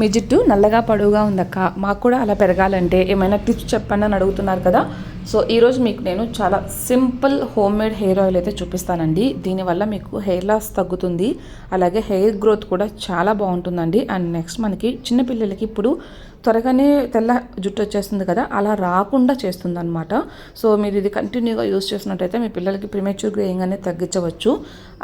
మీ జుట్టు నల్లగా పొడవుగా ఉందక్క? మాకు కూడా అలా పెరగాలంటే ఏమైనా టిప్స్ చెప్పండి అని అడుగుతున్నారు కదా. సో ఈరోజు మీకు నేను చాలా simple home made hair oil అయితే చూపిస్తానండి. దీనివల్ల మీకు హెయిర్ లాస్ తగ్గుతుంది. అలాగే హెయిర్ గ్రోత్ కూడా చాలా బాగుంటుందండి. అండ్ నెక్స్ట్ మనకి చిన్నపిల్లలకి ఇప్పుడు త్వరగానే తెల్ల జుట్టు వచ్చేస్తుంది కదా అలా రాకుండా చేస్తుంది అనమాట సో మీరు ఇది కంటిన్యూగా యూస్ చేసినట్టయితే మీ పిల్లలకి ప్రిమేచ్యూర్ గ్రేయింగ్ అనేది తగ్గించవచ్చు.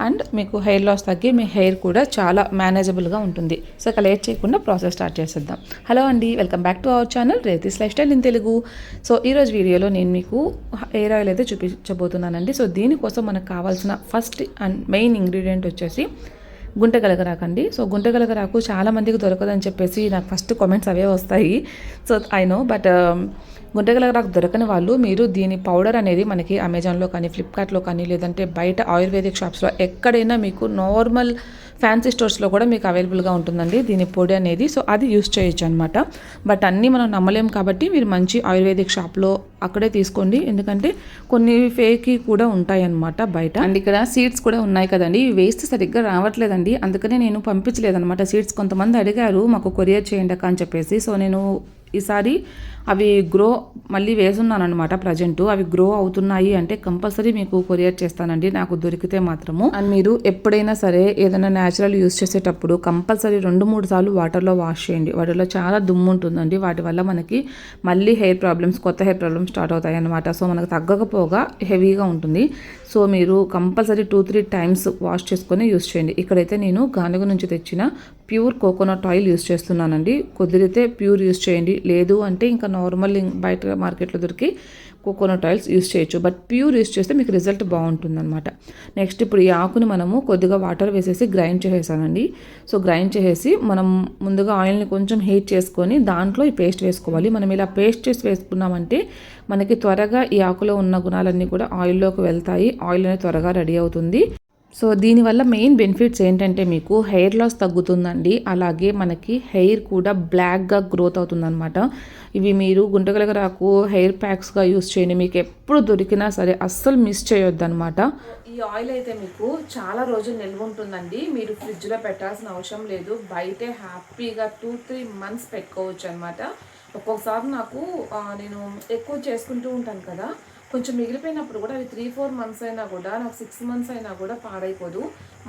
అండ్ మీకు హెయిర్ లాస్ తగ్గి మీ హెయిర్ కూడా చాలా మేనేజబుల్గా ఉంటుంది. సో ఇక లేట్ చేయకుండా ప్రాసెస్ స్టార్ట్ చేసేద్దాం. హలో అండి welcome back to our channel Rethi's lifestyle in Telugu so ఈరోజు వీడియోలో నేను మీకు హెయిర్ ఆయిల్ అయితే చూపించబోతున్నానండి. సో దీనికోసం మనకు కావాల్సిన ఫస్ట్ అండ్ మెయిన్ ఇంగ్రీడియంట్ వచ్చేసి గుంటగలగరాకండి సో గుంట గలగరాకు చాలా మందికి దొరకదని చెప్పేసి నాకు ఫస్ట్ కామెంట్స్ అవే వస్తాయి. సో ఐ నో బట్ గుంట నాకు దొరకని వాళ్ళు మీరు దీని పౌడర్ అనేది మనకి అమెజాన్లో కానీ ఫ్లిప్కార్ట్లో కానీ లేదంటే బయట ఆయుర్వేదిక్ షాప్స్లో ఎక్కడైనా మీకు నార్మల్ ఫ్యాన్సీ స్టోర్స్లో కూడా మీకు అవైలబుల్గా ఉంటుందండి దీని పొడి అనేది. సో అది యూస్ చేయొచ్చు అనమాట బట్ అన్నీ మనం నమ్మలేం కాబట్టి మీరు మంచి ఆయుర్వేదిక్ షాప్లో అక్కడే తీసుకోండి. ఎందుకంటే కొన్ని ఫేకి కూడా ఉంటాయి అనమాట బయట. అండ్ ఇక్కడ సీడ్స్ కూడా ఉన్నాయి కదండి. వేస్ట్ సరిగ్గా రావట్లేదండి. అందుకనే నేను పంపించలేదన్నమాట. సీడ్స్ కొంతమంది అడిగారు మాకు కొరియర్ చేయండి అక్క అని చెప్పేసి. సో నేను ఈసారి అవి గ్రో మళ్ళీ వేసున్నాను అనమాట ప్రజెంట్ అవి గ్రో అవుతున్నాయి అంటే కంపల్సరీ మీకు కొరియర్ చేస్తానండి. నాకు దొరికితే మాత్రము. అండ్ మీరు ఎప్పుడైనా సరే ఏదైనా న్యాచురల్ యూస్ చేసేటప్పుడు కంపల్సరీ రెండు మూడు సార్లు వాటర్లో వాష్ చేయండి. వాటిలో చాలా దుమ్ము ఉంటుందండి. వాటి వల్ల మనకి మళ్ళీ హెయిర్ ప్రాబ్లమ్స్ కొత్త హెయిర్ ప్రాబ్లమ్స్ స్టార్ట్ అవుతాయి అనమాట సో మనకు తగ్గకపోగా హెవీగా ఉంటుంది. సో మీరు compulsory two three times wash చేసుకొని యూస్ చేయండి. ఇక్కడైతే నేను గానుగ నుంచి తెచ్చిన ప్యూర్ కోకోనట్ ఆయిల్ యూస్ చేస్తున్నానండి. కుదిరితే ప్యూర్ యూస్ చేయండి. లేదు అంటే ఇంకా నార్మల్ బయట మార్కెట్లో దొరికి కోకోనట్ ఆయిల్స్ యూస్ చేయొచ్చు. బట్ ప్యూర్ యూస్ చేస్తే మీకు రిజల్ట్ బాగుంటుందన్నమాట. నెక్స్ట్ ఇప్పుడు ఈ ఆకుని మనము కొద్దిగా వాటర్ వేసేసి గ్రైండ్ చేసేసానండి సో గ్రైండ్ చేసేసి మనం ముందుగా ఆయిల్ని కొంచెం హీట్ చేసుకొని దాంట్లో ఈ పేస్ట్ వేసుకోవాలి. మనం ఇలా పేస్ట్ చేసి వేసుకున్నామంటే మనకి త్వరగా ఈ ఆకులో ఉన్న గుణాలన్నీ కూడా ఆయిల్లోకి వెళ్తాయి. ఆయిల్ అనేది త్వరగా రెడీ అవుతుంది. సో దీనివల్ల మెయిన్ బెనిఫిట్స్ ఏంటంటే మీకు హెయిర్ లాస్ తగ్గుతుందండి. అలాగే మనకి హెయిర్ కూడా బ్లాక్గా గ్రోత్ అవుతుందన్నమాట. ఇవి మీరు గుంటగలగరాకు హెయిర్ ప్యాక్స్గా యూస్ చేయండి. మీకు ఎప్పుడు దొరికినా సరే అస్సలు మిస్ చేయొద్దు అనమాట ఈ ఆయిల్ అయితే మీకు చాలా రోజులు నిల్వ ఉంటుందండి. మీరు ఫ్రిడ్జ్లో పెట్టాల్సిన అవసరం లేదు. బయటే హ్యాపీగా టూ త్రీ మంత్స్ పెట్టుకోవచ్చు అనమాట ఒక్కొక్కసారి నాకు నేను ఎక్కువ చేసుకుంటూ ఉంటాను కదా. కొంచెం మిగిలిపోయినప్పుడు కూడా అవి త్రీ ఫోర్ మంత్స్ అయినా కూడా నాకు సిక్స్ మంత్స్ అయినా కూడా పాడైపోదు.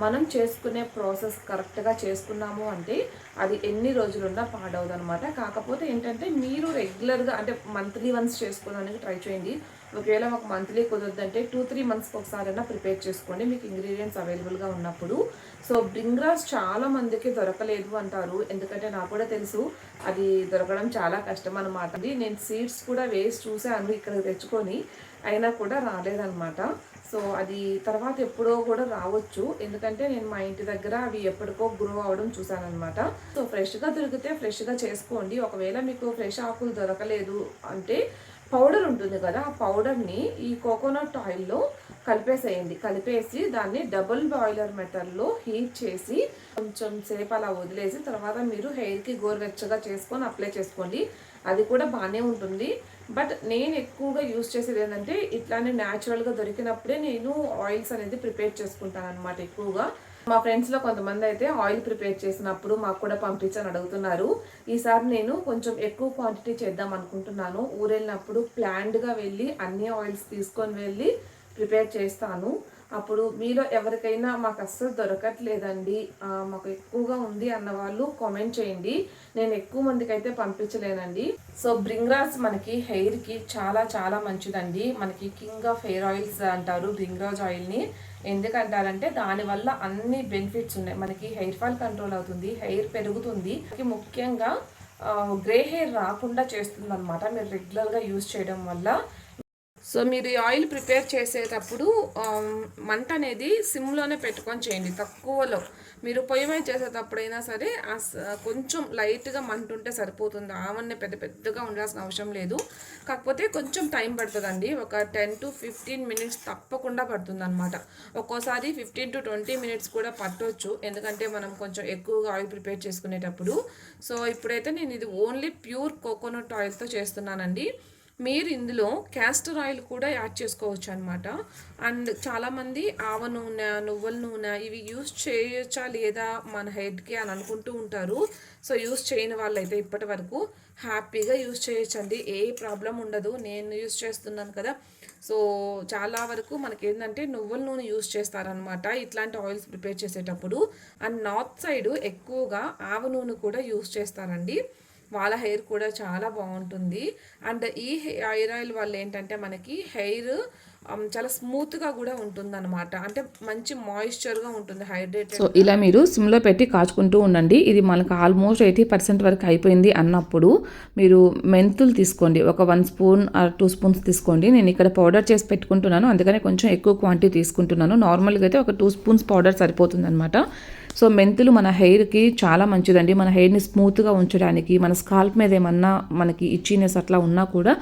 మనం చేసుకునే ప్రాసెస్ కరెక్ట్గా చేసుకున్నాము అంటే అది ఎన్ని రోజులున్నా పాడవదు అనమాట కాకపోతే ఏంటంటే మీరు రెగ్యులర్గా అంటే మంత్లీ వన్స్ చేసుకోవడానికి ట్రై చేయండి. ఒకవేళ ఒక మంత్లీ కుదరదంటే టూ త్రీ మంత్స్కి ఒకసారైనా ప్రిపేర్ చేసుకోండి. మీకు ఇంగ్రీడియంట్స్ అవైలబుల్గా ఉన్నప్పుడు. సో బ్రింగ్రాస్ చాలా మందికి దొరకలేదు అంటారు. ఎందుకంటే నాకు కూడా తెలుసు అది దొరకడం చాలా కష్టం అనమాట నేను సీడ్స్ కూడా వేసి చూసాను ఇక్కడ తెచ్చుకొని. అయినా కూడా రాలేదన్నమాట. సో అది తర్వాత ఎప్పుడో కూడా రావచ్చు. ఎందుకంటే నేను మా ఇంటి దగ్గర అవి ఎప్పటికో గ్రో అవడం చూసానమాట సో ఫ్రెష్గా దొరికితే ఫ్రెష్గా చేసుకోండి. ఒకవేళ మీకు ఫ్రెష్ ఆకులు దొరకలేదు అంటే పౌడర్ ఉంటుంది కదా ఆ పౌడర్ని ఈ కోకోనట్ ఆయిల్లో కలిపేసేయండి. కలిపేసి దాన్ని డబుల్ బాయిలర్ మెటర్లో హీట్ చేసి కొంచెం సేపు అలా వదిలేసి తర్వాత మీరు హెయిర్కి గోరువెచ్చగా చేసుకొని అప్లై చేసుకోండి. అది కూడా బాగానే ఉంటుంది. బట్ నేను ఎక్కువగా యూస్ చేసేది ఏంటంటే ఇట్లానే న్యాచురల్గా దొరికినప్పుడే నేను ఆయిల్స్ అనేది ప్రిపేర్ చేసుకుంటాను అనమాట ఎక్కువగా. మా ఫ్రెండ్స్లో కొంతమంది అయితే ఆయిల్ ప్రిపేర్ చేసినప్పుడు మాకు కూడా పంపించని అడుగుతున్నారు. ఈసారి నేను కొంచెం ఎక్కువ క్వాంటిటీ చేద్దాం అనుకుంటున్నాను. ఊరెళ్ళినప్పుడు ప్లాన్డ్గా వెళ్ళి అన్ని ఆయిల్స్ తీసుకొని వెళ్ళి ప్రిపేర్ చేస్తాను. అప్పుడు మీలో ఎవరికైనా మాకు అస్సలు దొరకట్లేదండి. మాకు ఎక్కువగా ఉంది అన్న వాళ్ళు కామెంట్ చేయండి. నేను ఎక్కువ మందికి అయితే పంపించలేనండి. సో బ్రింగ్రాజ్ మనకి హెయిర్కి చాలా చాలా మంచిదండి. మనకి కింగ్ ఆఫ్ హెయిర్ ఆయిల్స్ అంటారు బ్రింగ్రాజ్ ఆయిల్ని ఎందుకంటారంటే దానివల్ల అన్ని బెనిఫిట్స్ ఉన్నాయి. మనకి హెయిర్ ఫాల్ కంట్రోల్ అవుతుంది హెయిర్ పెరుగుతుంది. ముఖ్యంగా గ్రే హెయిర్ రాకుండా చేస్తుంది అనమాట మీరు రెగ్యులర్గా యూజ్ చేయడం వల్ల సో మీరు ఈ ఆయిల్ ప్రిపేర్ చేసేటప్పుడు మంట అనేది సిమ్లోనే పెట్టుకొని చేయండి తక్కువలో. మీరు పొయ్యి మీద చేసేటప్పుడైనా సరే కొంచెం లైట్గా మంట ఉంటే సరిపోతుంది. ఆవన్నీ పెద్ద పెద్దగా ఉండాల్సిన అవసరం లేదు. కాకపోతే కొంచెం టైం పడుతుందండి. ఒక టెన్ టు ఫిఫ్టీన్ మినిట్స్ తప్పకుండా పడుతుంది అనమాట ఒక్కోసారి ఫిఫ్టీన్ టు ట్వంటీ మినిట్స్ కూడా పట్టవచ్చు ఎందుకంటే మనం కొంచెం ఎక్కువగా ఆయిల్ ప్రిపేర్ చేసుకునేటప్పుడు. సో ఇప్పుడైతే నేను ఇది ఓన్లీ ప్యూర్ కోకోనట్ ఆయిల్తో చేస్తున్నానండి. మీరు ఇందులో క్యాస్టర్ ఆయిల్ కూడా యాడ్ చేసుకోవచ్చు అనమాట అండ్ చాలామంది ఆవ నూనె నువ్వుల నూనె ఇవి యూస్ చేయొచ్చా లేదా మన హెడ్కి అని అనుకుంటూ ఉంటారు. సో యూస్ చేయని వాళ్ళైతే ఇప్పటి వరకు హ్యాపీగా యూస్ చేయొచ్చండి. ఏ ప్రాబ్లం ఉండదు. నేను యూస్ చేస్తున్నాను కదా. సో చాలా వరకు మనకి ఏంటంటే నువ్వుల నూనె యూస్ చేస్తారనమాట ఇట్లాంటి ఆయిల్స్ ప్రిపేర్ చేసేటప్పుడు. అండ్ నార్త్ సైడ్ ఎక్కువగా ఆవ నూనె కూడా యూస్ చేస్తారండి. వాళ్ళ హెయిర్ కూడా చాలా బాగుంటుంది. అండ్ ఈ హెయిర్ ఆయిల్ వల్ల ఏంటంటే మనకి హెయిర్ చాలా స్మూత్గా కూడా ఉంటుంది అనమాట అంటే మంచి మాయిశ్చర్గా ఉంటుంది హైడ్రేట్ సో ఇలా మీరు సిమ్లో పెట్టి కాచుకుంటూ ఉండండి. ఇది మనకు ఆల్మోస్ట్ ఎయిటీ పర్సెంట్ వరకు అయిపోయింది అన్నప్పుడు మీరు మెంతులు తీసుకోండి. ఒక one spoon or two spoons తీసుకోండి. నేను ఇక్కడ పౌడర్ చేసి పెట్టుకుంటున్నాను. అందుకనే కొంచెం ఎక్కువ క్వాంటిటీ తీసుకుంటున్నాను. నార్మల్గా అయితే ఒక టూ స్పూన్స్ పౌడర్ సరిపోతుంది అనమాట సో మెంతులు మన హెయిర్కి చాలా మంచిదండి. మన హెయిర్ని స్మూత్గా ఉంచడానికి మన స్కాల్ప్ మీద ఏమన్నా మనకి ఇచ్చినెస్ అట్లా ఉన్నా కూడా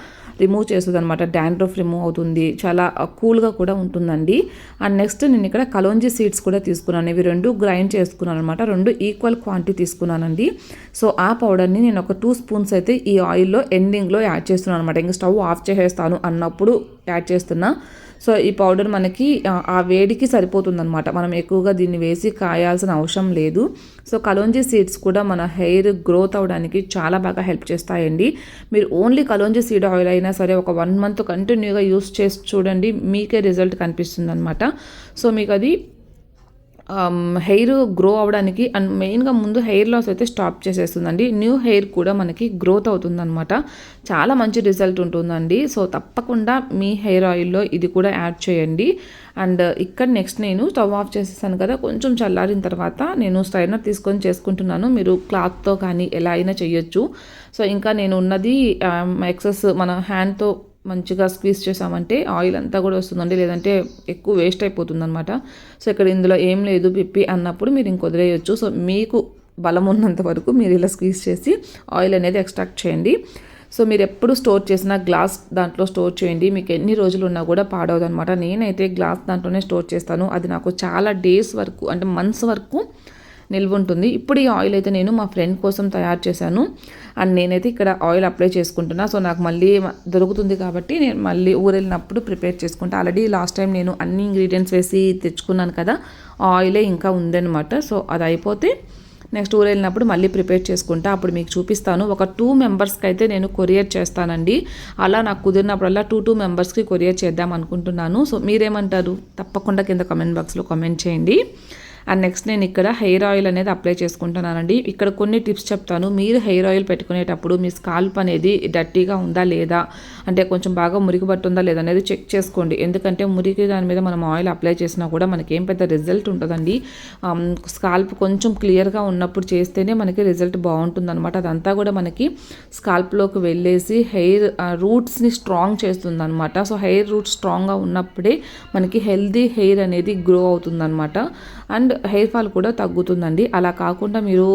రిమూవ్ చేస్తుంది అనమాట డాండ్రఫ్ రిమూవ్ అవుతుంది. చాలా కూల్గా కూడా ఉంటుందండి. అండ్ నెక్స్ట్ నేను ఇక్కడ కలోంజీ సీడ్స్ కూడా తీసుకున్నాను. ఇవి రెండు గ్రైండ్ చేసుకున్నాను అనమాట రెండు ఈక్వల్ క్వాంటిటీ తీసుకున్నానండి. సో ఆ పౌడర్ని నేను ఒక టూ స్పూన్స్ అయితే ఈ ఆయిల్లో ఎండింగ్లో యాడ్ చేస్తున్నాను అనమాట ఇంకా స్టవ్ ఆఫ్ చేసేస్తాను అన్నప్పుడు యాడ్ చేస్తున్నా. సో ఈ పౌడర్ మనకి ఆ వేడికి సరిపోతుందనమాట మనం ఎక్కువగా దీన్ని వేసి కాయాల్సిన అవసరం లేదు. సో కలోంజీ సీడ్స్ కూడా మన హెయిర్ గ్రోత్ అవడానికి చాలా బాగా హెల్ప్ చేస్తాయండి. మీరు ఓన్లీ కలోంజీ సీడ్ ఆయిల్ అయినా సరే ఒక వన్ మంత్ కంటిన్యూగా యూస్ చేసి చూడండి మీకే రిజల్ట్ కనిపిస్తుంది అనమాట సో మీకు అది హెయిర్ గ్రో అవడానికి అండ్ మెయిన్గా ముందు హెయిర్ లాస్ అయితే స్టాప్ చేసేస్తుందండి. న్యూ హెయిర్ కూడా మనకి గ్రోత్ అవుతుందన్నమాట. చాలా మంచి రిజల్ట్ ఉంటుందండి. సో తప్పకుండా మీ హెయిర్ ఆయిల్లో ఇది కూడా యాడ్ చేయండి. అండ్ uh, ఇక్కడ నెక్స్ట్ నేను స్టవ్ ఆఫ్ చేసేసాను కదా కొంచెం చల్లారిన తర్వాత నేను స్ట్రైనర్ తీసుకొని చేసుకుంటున్నాను. మీరు క్లాత్తో కానీ ఎలా అయినా చేయొచ్చు. సో ఇంకా నేను ఉన్నది um, ఎక్సెస్ మన హ్యాండ్తో మంచిగా స్క్వీజ్ చేసామంటే ఆయిల్ అంతా కూడా వస్తుందండి లేదంటే ఎక్కువ వేస్ట్ అయిపోతుంది అనమాట సో ఇక్కడ ఇందులో ఏం లేదు పిప్పి అన్నప్పుడు మీరు ఇంక వదిలేయచ్చు సో మీకు బలం ఉన్నంత వరకు మీరు ఇలా స్క్వీజ్ చేసి ఆయిల్ అనేది ఎక్స్ట్రాక్ట్ చేయండి. సో మీరు ఎప్పుడు స్టోర్ చేసిన గ్లాస్ దాంట్లో స్టోర్ చేయండి. మీకు ఎన్ని రోజులు ఉన్నా కూడా పాడవదు అనమాట నేనైతే గ్లాస్ దాంట్లోనే స్టోర్ చేస్తాను. అది నాకు చాలా డేస్ వరకు అంటే మంత్స్ వరకు నిల్వ ఉంటుంది ఇప్పుడు ఈ ఆయిల్ అయితే నేను మా ఫ్రెండ్ కోసం తయారు చేశాను. అండ్ నేనైతే ఇక్కడ ఆయిల్ అప్లై చేసుకుంటున్నా. సో నాకు మళ్ళీ దొరుకుతుంది కాబట్టి నేను మళ్ళీ ఊరెళ్ళినప్పుడు ప్రిపేర్ చేసుకుంటా. ఆల్రెడీ లాస్ట్ టైం నేను అన్ని ఇంగ్రీడియంట్స్ వేసి తెచ్చుకున్నాను కదా ఆయిలే ఇంకా ఉందన్నమాట. సో అది అయిపోతే నెక్స్ట్ ఊరు వెళ్ళినప్పుడు మళ్ళీ ప్రిపేర్ చేసుకుంటా. అప్పుడు మీకు చూపిస్తాను. ఒక టూ మెంబర్స్కి అయితే నేను కొరియర్ చేస్తానండి. అలా నాకు కుదిరినప్పుడల్లా టూ టూ మెంబర్స్కి కొరియర్ చేద్దాం అనుకుంటున్నాను. సో మీరేమంటారు? తప్పకుండా కింద కమెంట్ బాక్స్లో కమెంట్ చేయండి. అండ్ నెక్స్ట్ నేను ఇక్కడ హెయిర్ ఆయిల్ అనేది అప్లై చేసుకుంటున్నానండి. ఇక్కడ కొన్ని టిప్స్ చెప్తాను. మీరు హెయిర్ ఆయిల్ పెట్టుకునేటప్పుడు మీ స్కాల్ప్ అనేది డర్టీగా ఉందా లేదా? అంటే కొంచెం బాగా మురికి పట్టుందా లేదా అనేది చెక్ చేసుకోండి. ఎందుకంటే మురికి దాని మీద మనం ఆయిల్ అప్లై చేసినా కూడా మనకి ఏం పెద్ద రిజల్ట్ ఉంటుందండి స్కాల్ప్ కొంచెం క్లియర్గా ఉన్నప్పుడు చేస్తేనే మనకి రిజల్ట్ బాగుంటుంది అనమాట అదంతా కూడా మనకి స్కాల్ప్లోకి వెళ్ళేసి హెయిర్ రూట్స్ని స్ట్రాంగ్ చేస్తుంది అనమాట సో హెయిర్ రూట్స్ స్ట్రాంగ్గా ఉన్నప్పుడే మనకి హెల్దీ హెయిర్ అనేది గ్రో అవుతుందన్నమాట. అండ్ అండ్ హెయిర్ ఫాల్ కూడా తగ్గుతుందండి. అలా కాకుండా మీరు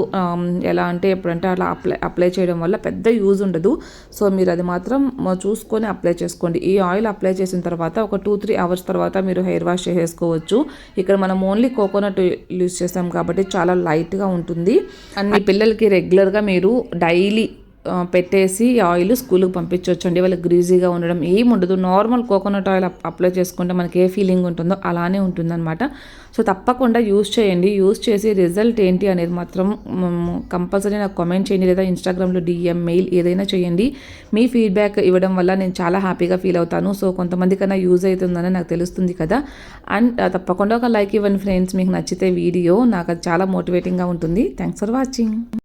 ఎలా అంటే ఎప్పుడంటే అలా అప్లై అప్లై చేయడం వల్ల పెద్ద యూజ్ ఉండదు. సో మీరు అది మాత్రం చూసుకొని అప్లై చేసుకోండి. ఈ ఆయిల్ అప్లై చేసిన తర్వాత ఒక టూ త్రీ అవర్స్ తర్వాత మీరు హెయిర్ వాష్ చేసేసుకోవచ్చు. ఇక్కడ మనం ఓన్లీ కోకోనట్ యూస్ చేస్తాం కాబట్టి చాలా లైట్గా ఉంటుంది. అండ్ మీ పిల్లలకి రెగ్యులర్గా మీరు డైలీ పెట్టేసి ఆయిల్ స్కూల్కి పంపించవచ్చు అండి వాళ్ళకి గ్రీజీగా ఉండడం ఏం ఉండదు. నార్మల్ కోకోనట్ ఆయిల్ అప్లై చేసుకుంటే మనకి ఏ ఫీలింగ్ ఉంటుందో అలానే ఉంటుందన్నమాట. సో తప్పకుండా యూస్ చేయండి. యూస్ చేసి రిజల్ట్ ఏంటి అనేది మాత్రం కంపల్సరీ నాకు కామెంట్ చేయండి. లేదా ఇన్స్టాగ్రామ్లో డిఎం మెయిల్ ఏదైనా చేయండి. మీ ఫీడ్బ్యాక్ ఇవ్వడం వల్ల నేను చాలా హ్యాపీగా ఫీల్ అవుతాను. సో కొంతమంది కన్నా యూజ్ అవుతుందని నాకు తెలుస్తుంది కదా. అండ్ తప్పకుండా ఒక లైక్ ఇవ్వండి ఫ్రెండ్స్. మీకు నచ్చితే వీడియో. నాకు అది చాలా మోటివేటింగ్గా ఉంటుంది. Thanks for watching.